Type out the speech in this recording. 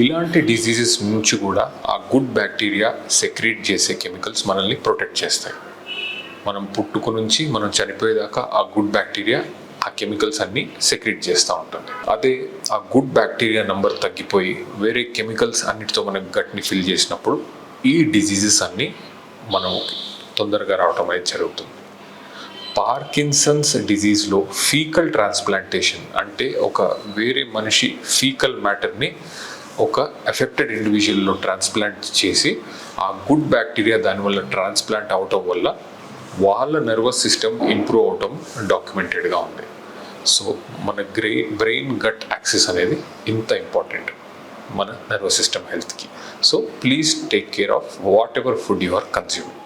ఇలాంటి డిసీజెస్ నుంచి కూడా ఆ గుడ్ బ్యాక్టీరియా సెక్రీట్ చేసే కెమికల్స్ మనల్ని ప్రొటెక్ట్ చేస్తాయి. మనం పుట్టుకు నుంచి మనం చనిపోయేదాకా ఆ గుడ్ బ్యాక్టీరియా ఆ కెమికల్స్ అన్ని సెక్రీట్ చేస్తూ ఉంటుంది. అదే ఆ గుడ్ బ్యాక్టీరియా నంబర్ తగ్గిపోయి వేరే కెమికల్స్ అన్నిటితో మనం గట్ని ఫిల్ చేసినప్పుడు ఈ డిజీజెస్ అన్నీ మనం తొందరగా రావటం అనేది జరుగుతుంది. పార్కిన్సన్స్ డిజీజ్లో ఫీకల్ ట్రాన్స్ప్లాంటేషన్ అంటే ఒక వేరే మనిషి ఫీకల్ మ్యాటర్ని ఒక ఎఫెక్టెడ్ ఇండివిజువల్లో ట్రాన్స్ప్లాంట్ చేసి ఆ గుడ్ బ్యాక్టీరియా దానివల్ల ట్రాన్స్ప్లాంట్ అవటం వల్ల వాళ్ళ నర్వస్ సిస్టమ్ ఇంప్రూవ్ అవటం డాక్యుమెంటెడ్గా ఉంది. సో మన గ్రే బ్రెయిన్ గట్ యాక్సెస్ అనేది ఇంత ఇంపార్టెంట్ మన నర్వస్ సిస్టమ్ హెల్త్కి so please take care of whatever food you are consuming